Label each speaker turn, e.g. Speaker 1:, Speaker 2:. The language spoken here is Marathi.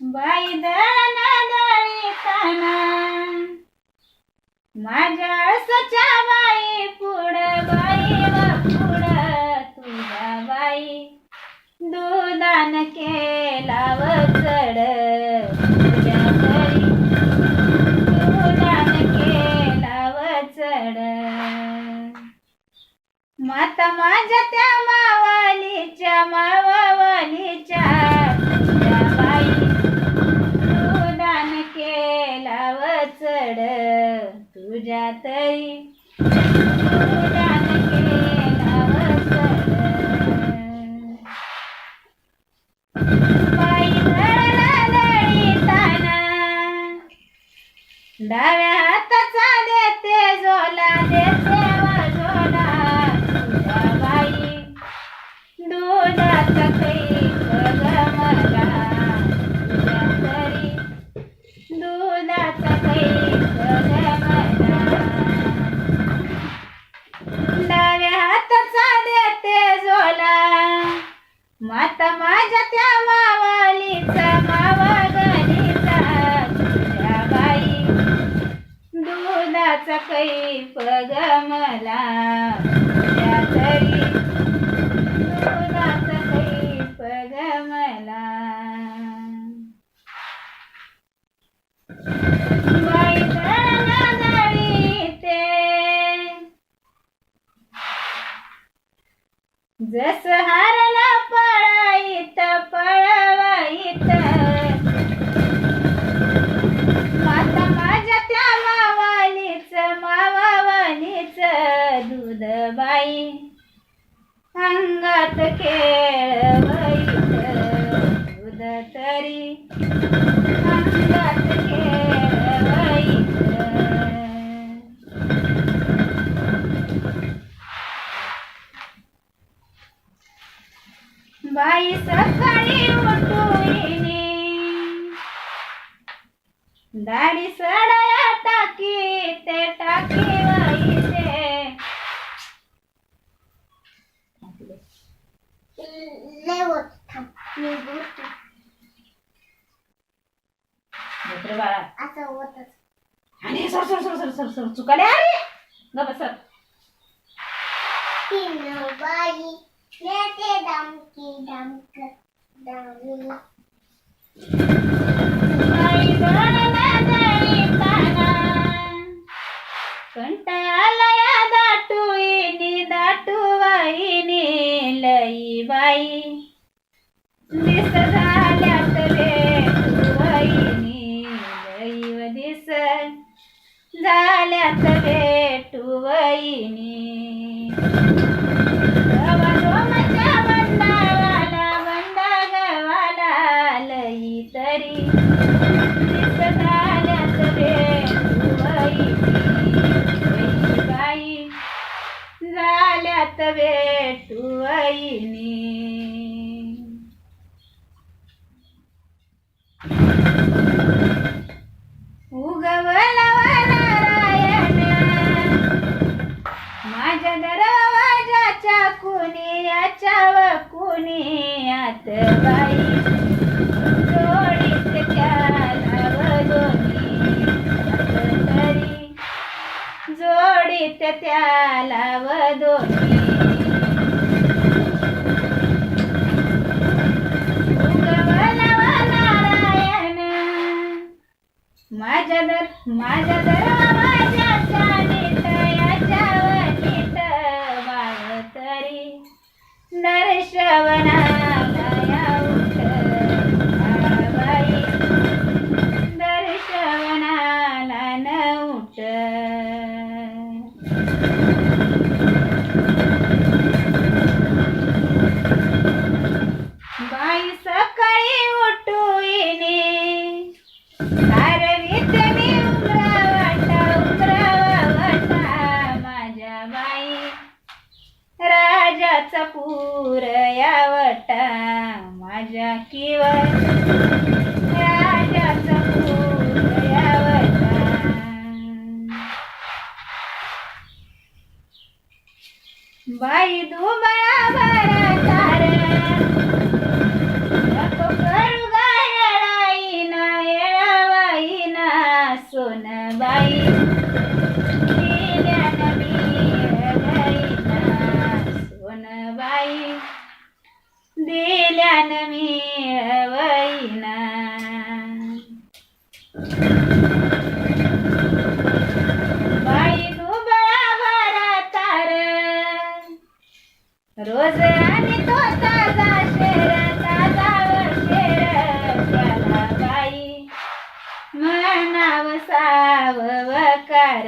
Speaker 1: बाई. दळण दळीताना माझ्या सच्या बाई पुढ बाई माता माझ्या त्या मावालीच्या मावालीच्या तुझ्या बाई दुधान केला व चढ. तुझ्या तरी दुधान केला व चढ. बाई धडला दळीताना डाव्या हाताचा देते झोला देते. ಯಾತರಿ अंगात खेळवईत दूध तरी अंगात खेळवईत बाई सकाळी उठून दाढी सडया मित्र बाळा.
Speaker 2: असं होतच.
Speaker 1: आणि sir sir sir sir sir sir चुकाले अरे. ग बस सर.
Speaker 2: तीन बाई येते दमकी दमक दमी.
Speaker 1: बाई लई बाई दिस झाल्यात भेटुवाईनी लई व दिस. झाल्यात भेटुवाईनी गवागोमाच्या बंडावाला बंडा गवाला लई तरी. पुण्यात बाई जोडीत त्याला व जोडीत त्याला व नारायण. माझ्या दर माझ्या दर ¡Hola! माझ्या किवर राजाचा बाई धुमळा भरा तारा. नाव सावकार